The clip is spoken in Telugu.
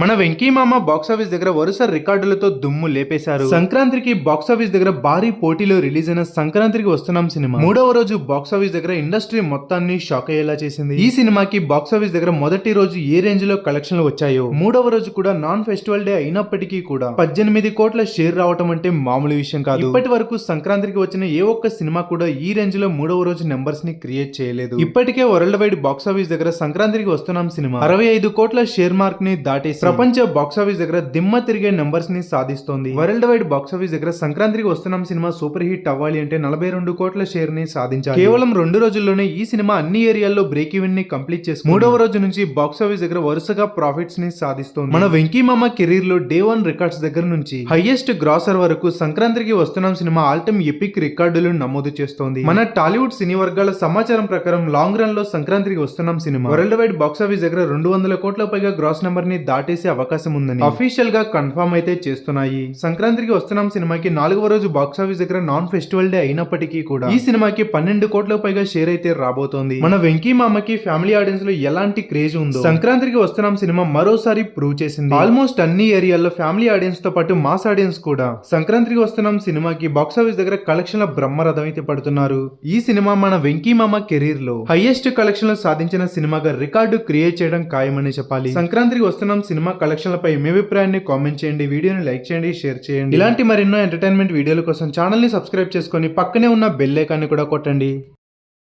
మన వెంకీ మామ బాక్సాఫీస్ దగ్గర వరుస రికార్డులతో దుమ్ము లేపేశారు. సంక్రాంతికి బాక్సాఫీస్ దగ్గర భారీ పోటీలో రిలీజ్ అయిన సంక్రాంతికి వస్తున్నాం సినిమా. మూడవ రోజు బాక్సాఫీస్ దగ్గర ఇండస్ట్రీ మొత్తాన్ని షాక్ అయ్యేలా చేసింది. ఈ సినిమాకి బాక్సాఫీస్ దగ్గర మొదటి రోజు ఏ రేంజ్లో కలెక్షన్లు వచ్చాయో మూడవ రోజు కూడా నాన్ ఫెస్టివల్ డే అయినప్పటికీ కూడా పద్దెనిమిది కోట్ల షేర్ రావటం అంటే మామూలు విషయం కాదు. ఇప్పటి వరకు సంక్రాంతికి వచ్చిన ఏ ఒక్క సినిమా కూడా ఈ రేంజ్లో మూడవ రోజు నెంబర్స్ని క్రియేట్ చేయలేదు. ఇప్పటికే వరల్డ్ వైడ్ బాక్సాఫీస్ దగ్గర సంక్రాంతికి వస్తున్నాం సినిమా. అరవై ఐదు కోట్ల షేర్ మార్క్ని దాటేసి ప్రపంచ బాక్సాఫీస్ దగ్గర దిమ్మ తిరిగే నెంబర్స్ని సాధిస్తోంది. వరల్డ్ వైడ్ బాక్సాఫీస్ దగ్గర సంక్రాంతికి వస్తున్నాం సినిమా సూపర్ హిట్ అవ్వాలి అంటే నలభై రెండు కోట్ల షేర్ని సాధించాలి. కేవలం రెండు రోజుల్లోనే ఈ సినిమా అన్ని ఏరియాల్లో బ్రేక్ ఈవెన్ని కంప్లీట్ చేసి మూడవ రోజు నుంచి బాక్సాఫీస్ దగ్గర వరుసగా ప్రాఫిట్స్ని సాధిస్తోంది. మన వెంకీ మామ కెరీర్లో డే వన్ రికార్డ్స్ దగ్గర నుంచి హైయెస్ట్ గ్రాసర్ వరకు సంక్రాంతికి వస్తున్నాం సినిమా ఆల్ టైమ్ ఎపిక్ రికార్డులు నమోదు చేస్తోంది. మన టాలీవుడ్ సినీ వర్గాల సమాచారం ప్రకారం లాంగ్ రన్లో సంక్రాంతికి వస్తున్నాం సినిమా. వరల్డ్ వైడ్ బాక్సాఫీస్ దగ్గర రెండు వందల కోట్ల పైగా గ్రాస్ నెంబర్ని దాటి దాటేసే అవకాశం ఉందని. అఫీషియల్గా కన్ఫర్మ్ అయితే చేస్తున్నాయి. సంక్రాంతికి వస్తున్నాం సినిమాకి నాలుగవ రోజు బాక్సాఫీస్ దగ్గర నాన్ ఫెస్టివల్ డే అయినప్పటికీ కూడా ఈ సినిమాకి పన్నెండు కోట్ల పైగా షేర్ అయితే రాబోతోంది. మన వెంకీ మామకి ఫ్యామిలీ ఆడియన్స్లో ఎలాంటి క్రేజ్ ఉందో సంక్రాంతికి వస్తున్నాం సినిమా మరోసారి ప్రూవ్ చేసింది. ఆల్మోస్ట్ అన్ని ఏరియాల్లో ఫ్యామిలీ ఆడియన్స్తో పాటు మాస్ ఆడియన్స్ కూడా సంక్రాంతికి వస్తున్నాం సినిమాకి బాక్సాఫీస్ దగ్గర కలెక్షన్ల బ్రహ్మరథం అయితే పడుతున్నారు. ఈ సినిమా మన వెంకీ మామ కెరీర్లో హైయెస్ట్ కలెక్షన్లు సాధించిన సినిమాగా రికార్డు క్రియేట్ చేయడం ఖాయమని చెప్పాలి. సంక్రాంతికి వస్తున్నాం సినిమా సినిమా కలెక్షన్లపై మీ అభిప్రాయాన్ని కామెంట్ చేయండి వీడియోని లైక్ చేయండి షేర్ చేయండి. ఇలాంటి మరెన్నో ఎంటర్టైన్మెంట్ వీడియోల కోసం ఛానల్ని సబ్స్క్రైబ్ చేసుకొని పక్కనే ఉన్న బెల్ ఐకాన్ని కూడా కొట్టండి.